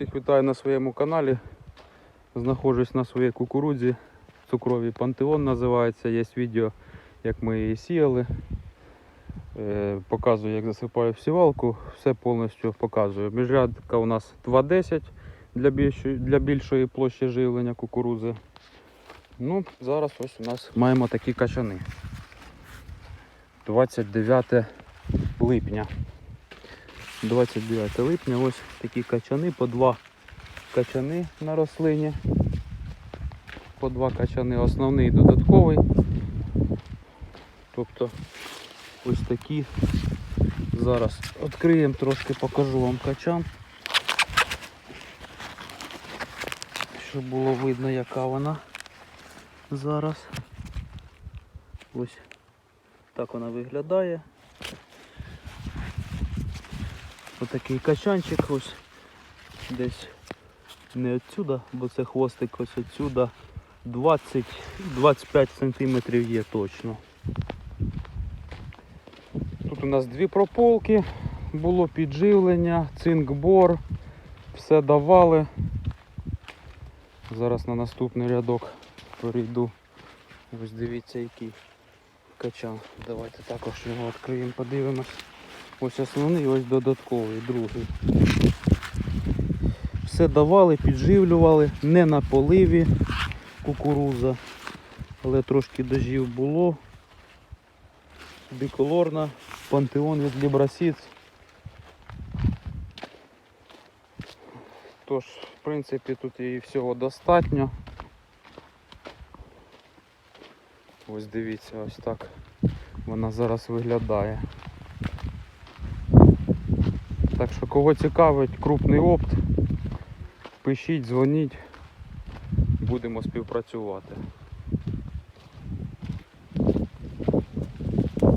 Всіх вітаю на своєму каналі. Знаходжусь на своїй кукурудзі. Цукровий пантеон називається. Є відео, як ми її сіяли. Е, Показую, як засипаю всівалку. Все повністю показую. Міжрядка у нас 2,10 для більшої, для більшої площі живлення кукурудзи. Ну, зараз ось у нас маємо такі качани. 29 липня. 29 липня ось такі качани, по два качани на рослині. По два качани, основний і додатковий. Тобто ось такі. Зараз відкриємо трошки, покажу вам качан. Щоб було видно, яка вона зараз. Ось так вона виглядає. Отакий качанчик ось десь не отсюда, бо це хвостик ось отсюда 20-25 сантиметрів є точно. Тут у нас дві прополки, було підживлення, цинк-бор, все давали. Зараз на наступний рядок перейду. Ось дивіться який качан. Давайте також його відкриємо, подивимось. Ось основний, ось додатковий, другий. Все давали, підживлювали, не на поливі кукуруза, але трошки дождів було. Біколорна, пантеон від Лібрасіц. Тож, в принципі, тут і всього достатньо. Ось дивіться, ось так вона зараз виглядає. Так що кого цікавить крупний опт, пишіть, дзвоніть, будемо співпрацювати.